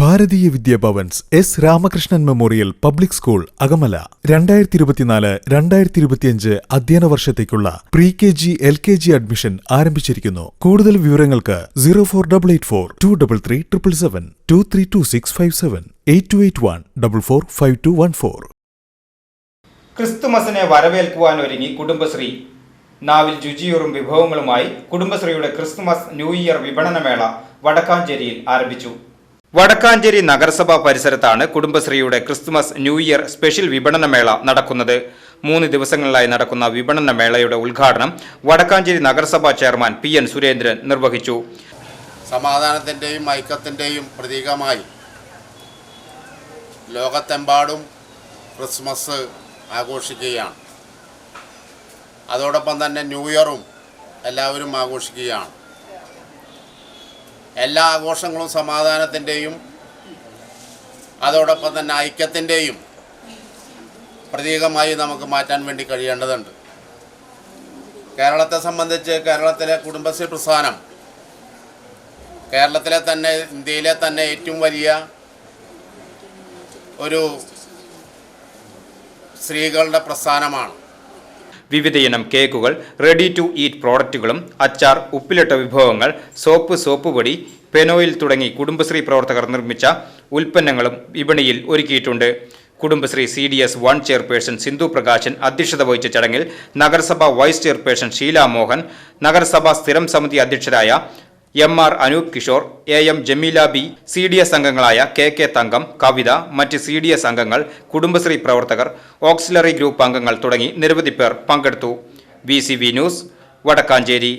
Bharatiya Vidya Bhavan's S Ramakrishnan memorial public school Akamala. രണ്ടായിരത്തി ഇരുപത്തിനാല് രണ്ടായിരത്തി ഇരുപത്തിയഞ്ച് അധ്യയന വർഷത്തേക്കുള്ള pre K G L K G admission ആരംഭിച്ചിരിക്കുന്നു. കൂടുതൽ വിവരങ്ങൾക്ക് zero four double eight four two double three triple seven two three two six five seven eight two eight one double four five two one four ക്രിസ്തുമസിനെ വരവേൽക്കുവാൻ ഒരുങ്ങി കുടുംബശ്രീ. നാവിൽ രുചിയൂറും വിഭവങ്ങളുമായി കുടുംബശ്രീയുടെ Christmas new year വിപണനമേള വടക്കാഞ്ചേരിയിൽ ആരംഭിച്ചു. വടക്കാഞ്ചേരി നഗരസഭാ പരിസരത്താണ് കുടുംബശ്രീയുടെ ക്രിസ്തുമസ് ന്യൂ ഇയർ സ്പെഷ്യൽ വിപണനമേള നടക്കുന്നത്. മൂന്ന് ദിവസങ്ങളിലായി നടക്കുന്ന വിപണന മേളയുടെ ഉദ്ഘാടനം വടക്കാഞ്ചേരി നഗരസഭാ ചെയർമാൻ പി എൻ സുരേന്ദ്രൻ നിർവഹിച്ചു. സമാധാനത്തിന്റെയും ഐക്യത്തിന്റെയും പ്രതീകമായി ലോകത്തെമ്പാടും ക്രിസ്മസ് ആഘോഷിക്കുകയാണ്. അതോടൊപ്പം തന്നെ ന്യൂ ഇയറും എല്ലാവരും ആഘോഷിക്കുകയാണ്. എല്ലാ ആഘോഷങ്ങളും സമാധാനത്തിന്റെയും അതോടൊപ്പം തന്നെ ഐക്യത്തിന്റെയും പ്രതീകമായി നമുക്ക് മാറ്റാൻ വേണ്ടി കഴിയേണ്ടതുണ്ട്. കേരളത്തെ സംബന്ധിച്ച് കേരളത്തിലെ കുടുംബശ്രീ പ്രസ്ഥാനം കേരളത്തിലെ തന്നെ ഇന്ത്യയിലെ തന്നെ ഏറ്റവും വലിയ ഒരു സ്ത്രീകളുടെ പ്രസ്ഥാനമാണ്. വിവിധയിനം കേക്കുകൾ റെഡി ടു ഈറ്റ് പ്രോഡക്റ്റുകളും അച്ചാർ ഉപ്പിലിട്ട വിഭവങ്ങൾ സോപ്പ് സോപ്പ് പൊടി പെനോയിൽ തുടങ്ങി കുടുംബശ്രീ പ്രവർത്തകർ നിർമ്മിച്ച ഉൽപ്പന്നങ്ങളും വിപണിയിൽ ഒരുക്കിയിട്ടുണ്ട്. Kudumbashree C D S one chairperson Sindhu Prakashan അധ്യക്ഷത വഹിച്ച ചടങ്ങിൽ നഗരസഭ വൈസ് ചെയർപേഴ്സൺ ഷീല മോഹൻ നഗരസഭാ സ്ഥിരം സമിതി അധ്യക്ഷരായ M R Anoop Kishore A M Jameela B C D S അംഗങ്ങളായ കെ കെ തങ്കം കവിത മറ്റ് സി ഡി എസ് അംഗങ്ങൾ കുടുംബശ്രീ പ്രവർത്തകർ ഓക്സിലറി ഗ്രൂപ്പ് അംഗങ്ങൾ തുടങ്ങി നിരവധി പേർ പങ്കെടുത്തു. V C news Vadakkanchery.